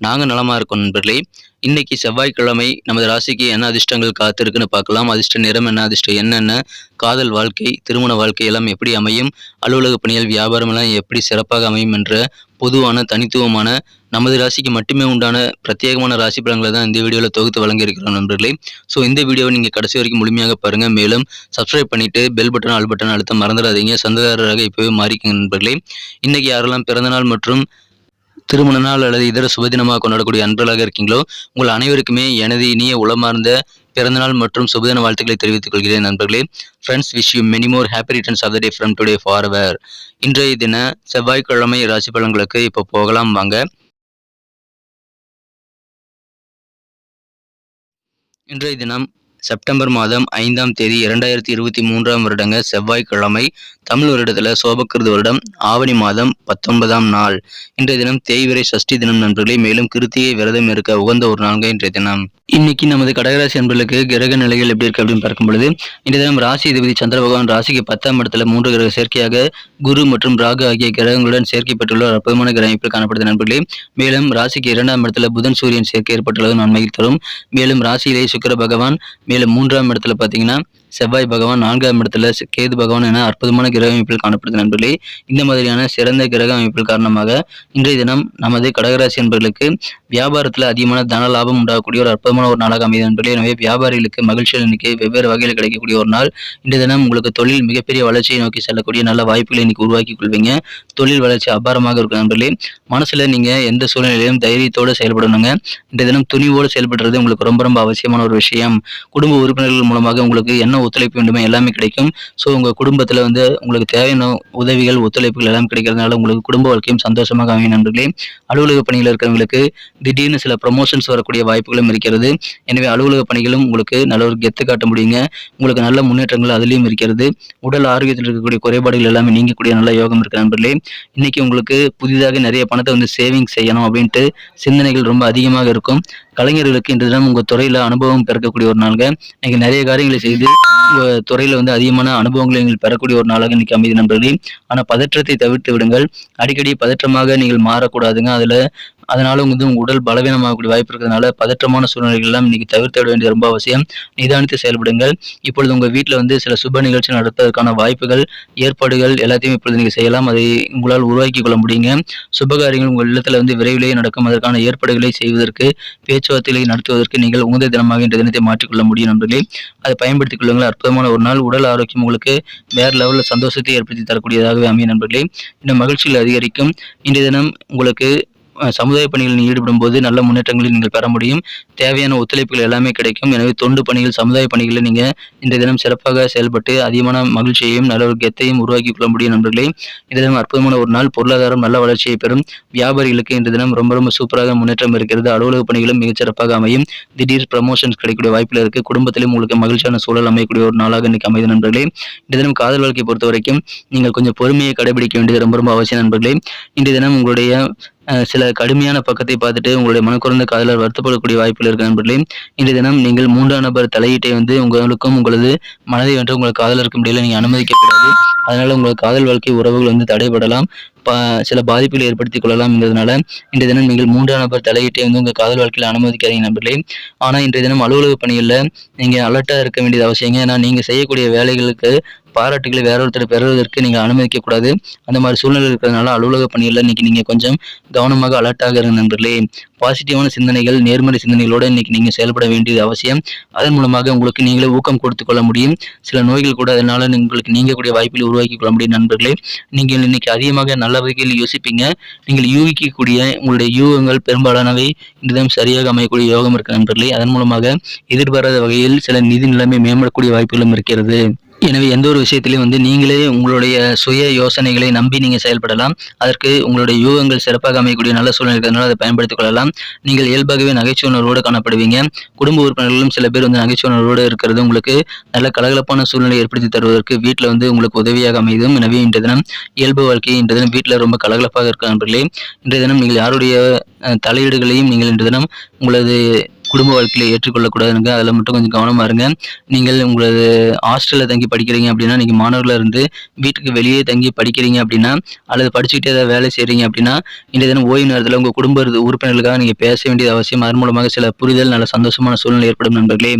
நாங்கள் நலமா இருக்கோம் நண்பர்களே. இன்னைக்கு செவ்வாய்க்கிழமை நமது ராசிக்கு என்ன அதிர்ஷ்டங்கள் காத்திருக்குன்னு பார்க்கலாம். அதிர்ஷ்ட நிறம் என்ன அதிர்ஷ்டம் என்னென்ன காதல் வாழ்க்கை திருமண வாழ்க்கை எல்லாம் எப்படி அமையும் அலுவலக பணிகள் வியாபாரம் எல்லாம் எப்படி சிறப்பாக அமையும் என்ற பொதுவான தனித்துவமான நமது ராசிக்கு மட்டுமே உண்டான பிரத்யேகமான ராசி பலன்களை தான் இந்த வீடியோவில் தொகுத்து வழங்கியிருக்கிறோம் நண்பர்களே. ஸோ இந்த வீடியோவை நீங்கள் கடைசி வரைக்கும் முழுமையாக பாருங்கள் மேலும் சப்ஸ்கிரைப் பண்ணிவிட்டு பெல் பட்டன் ஆல் பட்டன் அழுத்த மறந்துடாதீங்க. சந்ததாரராக இப்போவே மாறிக்கங்க நண்பர்களே. இன்றைக்கி யாரெல்லாம் பிறந்தநாள் மற்றும் திருமண நாள் அல்லது இதர சுபதினமாக கொண்டாடக்கூடிய அன்பர்களாக இருக்கீங்களோ உங்கள் அனைவருக்குமே எனது இனிய உளமார்ந்த பிறந்தநாள் மற்றும் சுபதின வாழ்த்துக்களை தெரிவித்துக் கொள்கிறேன் நண்பர்களே. Friends wish you many more happy returns of the day from today forward இன்றைய தின செவ்வாய்க்கிழமை ராசி பலன்களுக்கு இப்போ போகலாம் வாங்க. இன்றைய தினம் செப்டம்பர் மாதம் ஐந்தாம் தேதி இரண்டாயிரத்தி இருபத்தி மூன்றாம் வருடங்க செவ்வாய்க்கிழமை தமிழ் வருடத்தில் சோபக்கிருது வருடம் ஆவணி மாதம் பத்தொன்பதாம் நாள். இன்றைய தினம் தேய்விரை சஷ்டி தினம் நண்பர்களே மேலும் கிருத்திகை விரதம் இருக்க உகந்த ஒரு நான்கு இன்றைய தினம். இன்னைக்கு நமது கடகராசி நண்பர்களுக்கு கிரக நிலைகள் எப்படி இருக்கு அப்படின்னு பார்க்கும் பொழுது இன்றைய தினம் ராசி அதிபதி சந்திர பகவான் ராசிக்கு பத்தாம் இடத்துல மூன்று கிரக சேர்க்கையாக குரு மற்றும் ராகு ஆகிய கிரகங்களுடன் சேர்க்கப்பட்டுள்ள ஒரு அற்புதமான கிரக அமைப்பில் காணப்படுது நண்பர்களே. மேலும் ராசிக்கு இரண்டாம் இடத்துல புதன் சூரியன் சேர்க்கை ஏற்பட்டுள்ளது நன்மை தரும். மேலும் ராசியிலே சுக்கர பகவான் மேலும் மூன்றாம் இடத்துல பார்த்தீங்கன்னா செவ்வாய் பகவான் நான்காம் இடத்துல கேது பகவான் என அற்புதமான கிரக அமைப்பில் காணப்படுது நண்பர்களே. இந்த மாதிரியான சிறந்த கிரக அமைப்பில் காரணமாக இன்றைய தினம் நமது கடகராசி நண்பர்களுக்கு வியாபாரத்தில் அதிகமான தன லாபம் உண்டாகக்கூடிய ஒரு அற்புதமான ஒரு நாளாக அமைது நண்பர்களே. எனவே வியாபாரிகளுக்கு மகிழ்ச்சியில் இன்னைக்கு வெவ்வேறு வகையில் கிடைக்கக்கூடிய ஒரு நாள். இன்றைய தினம் உங்களுக்கு தொழில் மிகப்பெரிய வளர்ச்சியை நோக்கி செல்லக்கூடிய நல்ல வாய்ப்புகளை இன்னைக்கு உருவாக்கி கொள்வீங்க. தொழில் வளர்ச்சி அபாரமாக இருக்கும் நண்பர்களே. மனசுல நீங்க எந்த சூழ்நிலையிலும் தைரியத்தோடு செயல்படணுங்க. இன்றைய தினம் துணிவோடு செயல்படுறது உங்களுக்கு ரொம்ப ரொம்ப அவசியமான ஒரு விஷயம். குடும்ப உறுப்பினர்கள் மூலமாக உங்களுக்கு என்ன ஒத்துழைப்பு வேண்டுமே? எல்லாமே கிடைக்கும். ஸோ உங்கள் குடும்பத்தில் வந்து உங்களுக்கு தேவையான உதவிகள் ஒத்துழைப்புகள் எல்லாம் கிடைக்கிறதுனால உங்களுக்கு குடும்ப வாழ்க்கையும் சந்தோஷமாக அமையும் நண்பர்களே. அலுவலக பணியில் இருக்கிறவங்களுக்கு திடீர்னு சில ப்ரொமோஷன்ஸ் வரக்கூடிய வாய்ப்புகளும் இருக்கிறது. எனவே அலுவலக பணிகளும் உங்களுக்கு நல்ல ஒரு கெத்து காட்ட முடியுங்க. உங்களுக்கு நல்ல முன்னேற்றங்கள் அதுலேயும் இருக்கிறது. உடல் ஆரோக்கியத்தில் இருக்கக்கூடிய குறைபாடுகள் எல்லாமே நீங்கக்கூடிய நல்ல யோகம் இருக்கு நண்பர்களே. இன்னைக்கு உங்களுக்கு புதிதாக நிறைய பணத்தை வந்து சேவிங் செய்யணும் அப்படின்ட்டு சிந்தனைகள் ரொம்ப அதிகமாக இருக்கும். கலைஞர்களுக்கு இன்று தினம் உங்கள் துறையில் அனுபவம் பிறக்கக்கூடிய ஒரு நாளுங்க. நீங்கள் நிறைய காரியங்களை செய்து உங்கள் துறையில் வந்து அதிகமான அனுபவங்களை நீங்கள் பெறக்கூடிய ஒரு நாளாக இன்னைக்கு அமைதி நண்பர்களே. ஆனால் பதற்றத்தை தவிர்த்து விடுங்கள். அடிக்கடி பதற்றமாக நீங்கள் மாறக்கூடாதுங்க. அதில் அதனால வந்து உங்க உடல் பலவீனமாகக்கூடிய வாய்ப்பு இருக்கிறதுனால பதற்றமான சூழ்நிலைகள் எல்லாம் இன்னைக்கு தவிர்த்து விட வேண்டியது ரொம்ப அவசியம். நிதானித்து செயல்படுங்கள். இப்பொழுது உங்க வீட்டில் வந்து சில சுப நிகழ்ச்சி நடத்துவதற்கான வாய்ப்புகள் ஏற்பாடுகள் எல்லாத்தையும் இப்பொழுது நீங்க செய்யலாம். அதை உங்களால் உருவாக்கி கொள்ள முடியுங்க. சுபகாரியங்கள் உங்கள் இல்லத்தில் வந்து விரைவிலேயே நடக்கும். அதற்கான ஏற்பாடுகளை செய்வதற்கு பேச்சுவார்த்தைகளை நடத்துவதற்கு நீங்கள் உகந்த தினமாக இன்றைய தினத்தை மாற்றிக்கொள்ள முடியும் நண்பர்களே. அதை பயன்படுத்திக் கொள்ளுங்கள். அற்புதமான ஒரு நாள். உடல் ஆரோக்கியம் உங்களுக்கு வேற லெவலில் சந்தோஷத்தை ஏற்படுத்தி தரக்கூடியதாகவே அமையும் நண்பர்களே. இந்த மகிழ்ச்சிகள் அதிகரிக்கும். இன்றைய தினம் உங்களுக்கு சமுதாய பணிகளில் ஈடுபடும் போது நல்ல முன்னேற்றங்களை நீங்கள் பெற முடியும். தேவையான ஒத்துழைப்புகள் எல்லாமே கிடைக்கும். எனவே தொண்டு பணிகள் சமுதாய பணிகளில் நீங்கள் இந்த தினம் சிறப்பாக செயல்பட்டு அதிகமான மகிழ்ச்சியையும் நல்ல ஒரு கெத்தையும் உருவாக்கி கொள்ள முடியும் நண்பர்களே. இந்த தினம் அற்புதமான ஒரு நாள். பொருளாதாரம் நல்ல வளர்ச்சியை பெறும். வியாபாரிகளுக்கு இந்த தினம் ரொம்ப ரொம்ப சூப்பராக முன்னேற்றம் இருக்கிறது. அலுவலக பணிகளும் மிகச்சிறப்பாக அமையும். திடீர் ப்ரமோஷன்ஸ் கிடைக்கக்கூடிய வாய்ப்பில் இருக்கு. குடும்பத்திலும் உங்களுக்கு மகிழ்ச்சியான சூழல் அமையக்கூடிய ஒரு நாளாக இன்னைக்கு அமைது நண்பர்களே. இந்த தினம் காதல் வாழ்க்கை பொறுத்த வரைக்கும் நீங்கள் கொஞ்சம் பொறுமையை கடைபிடிக்க வேண்டியது ரொம்ப ரொம்ப அவசியம் நண்பர்களே. இன்றைய தினம் உங்களுடைய சில கடுமையான பக்கத்தை பார்த்துட்டு உங்களுடைய மனக்குறந்த காதலர் வருத்தப்படக்கூடிய வாய்ப்புகள் இருக்கு நண்பர்களே இன்றைய தினம் நீங்கள் மூன்றாம் நபர் தலையீட்டை வந்து உங்களுக்கும் உங்களது மனதை வென்று உங்கள் காதலருக்கு முடியல நீங்கள் அனுமதிக்கக்கூடாது. அதனால உங்கள் காதல் வாழ்க்கை உறவுகள் வந்து தடைபடலாம். சில பாதிப்புகளை ஏற்படுத்திக் கொள்ளலாம்ங்கிறதுனால இன்றைய தினம் நீங்கள் மூன்றாம் நபர் தலையீட்டை வந்து உங்கள் காதல் வாழ்க்கையில் அனுமதிக்காதீங்க நண்பர்களே. ஆனால் இன்றைய தினம் அலுவலக பணிகளில் நீங்கள் அலர்ட்டாக இருக்க வேண்டியது அவசியங்க. ஏன்னா நீங்கள் செய்யக்கூடிய வேலைகளுக்கு பாராட்டுகளை வேற ஒருத்தர் பெறுவதற்கு நீங்கள் அனுமதிக்கக்கூடாது. அந்த மாதிரி சூழ்நிலை இருக்கிறதுனால அலுவலக பணிகளில் இன்னைக்கு நீங்கள் கொஞ்சம் கவனமாக அலர்ட்டாக இருங்க நண்பர்களே. பாசிட்டிவான சிந்தனைகள் நேர்மறை சிந்தனைகளோடு இன்னைக்கு நீங்கள் செயல்பட வேண்டியது அவசியம். அதன் மூலமாக உங்களுக்கு நீங்களே ஊக்கம் கொடுத்து கொள்ள முடியும். சில நோய்கள் கூட அதனால் உங்களுக்கு நீங்கக்கூடிய வாய்ப்பில் உருவாக்கி கொள்ள முடியும் நண்பர்களே. நீங்கள் இன்னைக்கு அதிகமாக நல்ல வகையில் யோசிப்பீங்க. நீங்கள் யூகிக்கக்கூடிய உங்களுடைய யூகங்கள் பெரும்பாலானவை இன்றுதான் சரியாக அமையக்கூடிய யோகம் இருக்கு நண்பர்களே. அதன் மூலமாக எதிர்பாராத வகையில் சில நிதி நிலைமை மேம்படக்கூடிய வாய்ப்புகளும் இருக்கிறது. எனவே எந்த ஒரு விஷயத்திலையும் வந்து நீங்களே உங்களுடைய சுய யோசனைகளை நம்பி நீங்கள் செயல்படலாம். அதற்கு உங்களுடைய யூகங்கள் சிறப்பாக அமையக்கூடிய நல்ல சூழ்நிலை இருக்கிறதுனால அதை பயன்படுத்திக் கொள்ளலாம். நீங்கள் இயல்பாகவே நகைச்சுவை உணர்வோடு காணப்படுவீங்க. குடும்ப உறுப்பினர்களும் சில பேர் வந்து நகைச்சுவை உணர்வோடு இருக்கிறது உங்களுக்கு நல்ல கலகலப்பான சூழ்நிலை ஏற்படுத்தி தருவதற்கு வீட்டில் வந்து உங்களுக்கு உதவியாக அமைதும் எனவே இன்றைய தினம் இயல்பு வாழ்க்கை இன்றைய தினம் வீட்டில் ரொம்ப கலகலப்பாக இருக்கிற நண்பர்களே இன்றைய தினம் நீங்கள் யாருடைய தலையீடுகளையும் நீங்கள் இன்றைய தினம் உங்களது குடும்ப வாழ்க்கையில ஏற்றுக்கொள்ளக்கூடாதுங்க. அதில் மட்டும் கொஞ்சம் கவனமாக இருங்க. நீங்கள் உங்களது ஹாஸ்டலில் தங்கி படிக்கிறீங்க அப்படின்னா நீங்கள் மாணவர்களாக இருந்து வீட்டுக்கு வெளியே தங்கி படிக்கிறீங்க அப்படின்னா அல்லது படிச்சுக்கிட்டே ஏதாவது வேலை செய்கிறீங்க அப்படின்னா இன்றைய தினம் ஓய்வு நேரத்தில் உங்கள் குடும்ப உறுப்பினர்களுக்காக நீங்கள் பேச வேண்டியது அவசியம். அதன் மூலமாக சில புரிதல் நல்ல சந்தோஷமான சூழ்நிலை ஏற்படும் நண்பர்களே.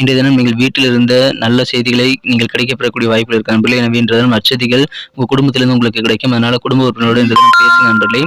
இன்றைய தினம் நீங்கள் வீட்டில் இருந்த நல்ல செய்திகளை நீங்கள் கிடைக்கப்பெறக்கூடிய வாய்ப்புகள் இருக்க நண்பர்களே. எனவே இன்றைய தினம் நற்செய்திகள் உங்கள் குடும்பத்திலிருந்து உங்களுக்கு கிடைக்கும். அதனால் குடும்ப உறுப்பினரோடு இன்றைய தினம் பேசுங்க நண்பர்களே.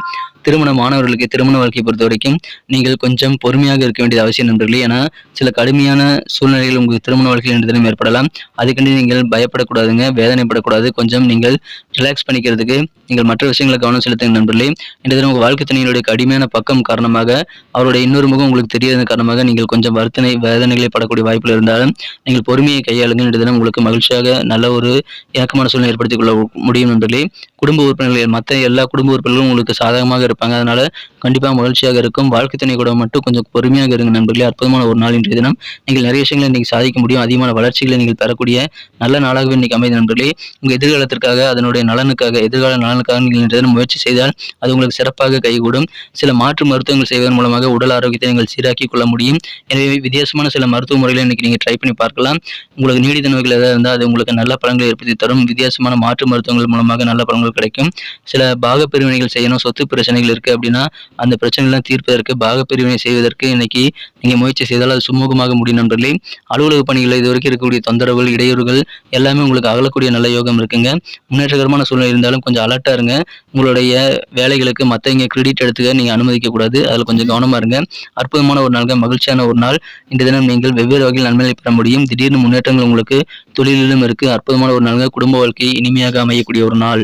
திருமண மாணவர்களுக்கு திருமண வாழ்க்கையை பொறுத்த வரைக்கும் நீங்கள் கொஞ்சம் பொறுமையாக இருக்க வேண்டியது அவசியம் நண்பர்களே ஏன்னா சில கடுமையான சூழ்நிலைகள் உங்களுக்கு திருமண வாழ்க்கையில் இன்று தினம் ஏற்படலாம். அதுக்கண்டு நீங்கள் பயப்படக்கூடாதுங்க வேதனைப்படக்கூடாது. கொஞ்சம் நீங்கள் ரிலாக்ஸ் பண்ணிக்கிறதுக்கு நீங்கள் மற்ற விஷயங்களை கவனம் செலுத்துங்க நண்பர்களே. இன்று தினம் உங்கள் வாழ்க்கை துணையினுடைய கடுமையான பக்கம் காரணமாக அவருடைய இன்னொரு முகம் உங்களுக்கு தெரியாத காரணமாக நீங்கள் கொஞ்சம் வருத்தனை வேதனைகளை படக்கூடிய வாய்ப்புகள் இருந்தாலும் நீங்கள் பொறுமையை கையாளுங்க இன்று தினம் உங்களுக்கு மகிழ்ச்சியாக நல்ல ஒரு இணக்கமான சூழ்நிலை ஏற்படுத்திக் கொள்ள முடியும் நண்பர்களே. குடும்ப உறுப்பினர்கள் மற்ற எல்லா குடும்ப உறுப்பினர்களும் உங்களுக்கு சாதகமாக இருப்பாங்க. அதனால கண்டிப்பாக மகிழ்ச்சியாக இருக்கும். வாழ்க்கை துணை கூட மட்டும் கொஞ்சம் பொறுமையாக இருங்க நண்பர்களே. அற்புதமான ஒரு நாள் இன்றைய தினம். நீங்கள் நிறைய விஷயங்களை நீங்கள் சாதிக்க முடியும். அதிகமான வளர்ச்சிகளை நீங்கள் பெறக்கூடிய நல்ல நாளாகவே இன்னைக்கு அமைதி நண்பர்களே. உங்கள் எதிர்காலத்திற்காக அதனுடைய நலனுக்காக எதிர்கால நலனுக்காக நீங்கள் இன்றைய தினம் முயற்சி செய்தால் அது உங்களுக்கு சிறப்பாக கைகூடும். சில மாற்று மருத்துவங்கள் செய்வதன் மூலமாக உடல் ஆரோக்கியத்தை நீங்கள் சீராக்கிக் கொள்ள முடியும். எனவே வித்தியாசமான சில மருத்துவ முறைகளை இன்னைக்கு நீங்கள் ட்ரை பண்ணி பார்க்கலாம். உங்களுக்கு நீடித்த நோய்கள் ஏதாவது இருந்தால் அது உங்களுக்கு நல்ல பலன்களை ஏற்படுத்தி தரும். வித்தியாசமான மாற்று மருத்துவங்கள் மூலமாக நல்ல பலன்கள் கிடைக்கும். சில பாக பிரிவினைகள் செய்யணும் சொத்து பிரச்சனைகள் இருக்கு அப்படின்னா அந்த பிரச்சனைகள்லாம் தீர்ப்பதற்கு பாக பிரிவினை செய்வதற்கு இன்னைக்கு நீங்க முயற்சி செய்தால் அது சுமூகமாக முடியும் நண்பர்களே. அலுவலக பணிகளில் இது வரைக்கும் இருக்கக்கூடிய தொந்தரவுகள் இடையூறுகள் எல்லாமே உங்களுக்கு அகலக்கூடிய நல்ல யோகம் இருக்குங்க. முன்னேற்றகரமான சூழ்நிலை இருந்தாலும் கொஞ்சம் அலர்ட்டா இருங்க. உங்களுடைய வேலைகளுக்கு மற்றவங்க கிரெடிட் எடுத்துக்க நீங்க அனுமதிக்க கூடாது. அதில் கொஞ்சம் கவனமா இருங்க. அற்புதமான ஒரு நாள்கள் மகிழ்ச்சியான ஒரு நாள். இந்த தினம் நீங்கள் வெவ்வேறு வகையில் நன்மைகளை பெற முடியும். திடீர்னு முன்னேற்றங்கள் உங்களுக்கு தொழிலிலும் இருக்கு. அற்புதமான ஒரு நாள்கள் குடும்ப வாழ்க்கை இனிமையாக அமையக்கூடிய ஒரு நாள்.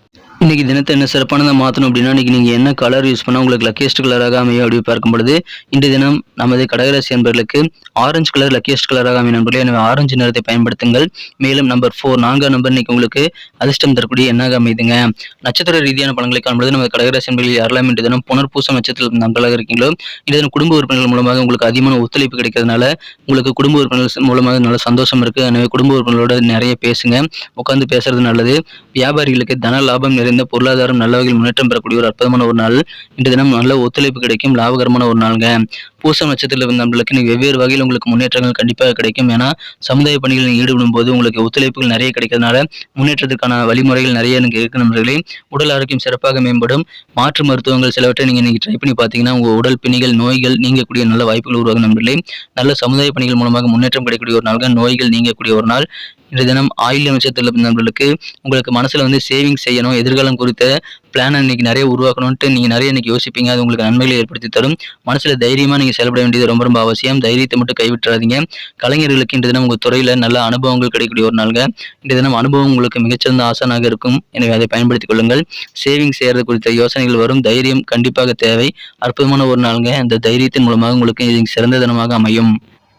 இன்றைக்கி தினத்தை என்ன சிறப்பானதாக மாற்றணும் அப்படின்னா இன்னைக்கு நீங்கள் என்ன கலர் யூஸ் பண்ணால் உங்களுக்கு லக்கியஸ்ட் கலராக அமையும் அப்படி பார்க்கும் பொழுது இன்றைய தினம் நமது கடகராசி என்பர்களுக்கு ஆரஞ்சு கலர் லக்கியஸ்ட் கலராக அமையும் நண்பர்களே. எனவே ஆரஞ்சு நிறத்தை பயன்படுத்துங்கள். மேலும் நம்பர் ஃபோர் நான்காம் நம்பர் இன்னைக்கு உங்களுக்கு அதிர்ஷ்டம் தரக்கூடிய என்னாக அமைதுங்க. நட்சத்திர ரீதியான பலன்களை காணும்பொழுது நமது கடகராசி என்பர்களில் யாரெல்லாம் இன்றைய தினம் புனர்பூசம் நட்சத்திரத்தில் நண்பர்களாக இருக்கீங்களோ இன்றைய தினம் குடும்ப உறுப்பினர்கள் மூலமாக உங்களுக்கு அதிகமான ஒத்துழைப்பு கிடைக்கிறதுனால உங்களுக்கு குடும்ப உறுப்பினர்கள் மூலமாக நல்ல சந்தோஷம் இருக்குது எனவே குடும்ப உறுப்பினர்களோட நிறைய பேசுங்க. உட்காந்து பேசுறது நல்லது. வியாபாரிகளுக்கு தன லாபம் நிறைந்த பொருளாதாரம் நல்ல வகையில் முன்னேற்றம் பெறக்கூடிய ஒரு அற்புதமான ஒரு நாள். இன்று தினம் நல்ல ஒத்துழைப்பு கிடைக்கும் லாபகரமான ஒரு நாளுங்க. பூசம் நட்சத்திரத்தில் நம்மளுக்கு நீங்கள் வெவ்வேறு வகையில் உங்களுக்கு முன்னேற்றங்கள் கண்டிப்பாக கிடைக்கும். ஏன்னா சமுதாய பணிகளில் ஈடுபடும் போது உங்களுக்கு ஒத்துழைப்புகள் நிறைய கிடைக்கிறதுனால முன்னேற்றத்துக்கான வழிமுறைகள் நிறைய எனக்கு இருக்கு நண்பர்களே. உடல் ஆரோக்கியம் சிறப்பாக மேம்படும். மாற்று மருத்துவங்கள் சிலவற்றை நீங்கள் இன்னைக்கு ட்ரை பண்ணி பார்த்தீங்கன்னா உங்கள் உடல் பிணிகள் நோய்கள் நீங்கக்கூடிய நல்ல வாய்ப்புகள் உருவாகும் நண்பர்களே. நல்ல சமுதாய பணிகள் மூலமாக முன்னேற்றம் கிடைக்கக்கூடிய ஒரு நாள் நோய்கள் நீங்கக்கூடிய ஒரு நாள். இன்றைய தினம் ஆயுள் நட்சத்திரத்தில் இருந்த நண்பர்களுக்கு உங்களுக்கு மனசில் வந்து சேவிங் செய்யணும். எதிர்காலம் குறித்த பிளானை இன்னைக்கு நிறைய உருவாக்கணும்ட்டு நீங்கள் நிறைய இன்னைக்கு யோசிப்பீங்க. அது உங்களுக்கு நன்மைகளை ஏற்படுத்தி தரும். மனசில் தைரியமாக நீங்கள் செயல்பட வேண்டியது ரொம்ப ரொம்ப அவசியம். தைரியத்தை மட்டும் கைவிட்டுறாதீங்க. கலைஞர்களுக்கு இன்று தினம் உங்கள் துறையில் நல்ல அனுபவங்கள் கிடைக்கக்கூடிய ஒரு நாள்ங்க. இன்று தினம் அனுபவம் உங்களுக்கு மிகச்சிறந்த ஆசானாக இருக்கும். எனவே அதை பயன்படுத்திக் கொள்ளுங்கள். சேவிங் செய்கிறது குறித்த யோசனைகள் வரும். தைரியம் கண்டிப்பாக தேவை. அற்புதமான ஒரு நாளுங்க. அந்த தைரியத்தின் மூலமாக உங்களுக்கு இது சிறந்த தினமாக அமையும்.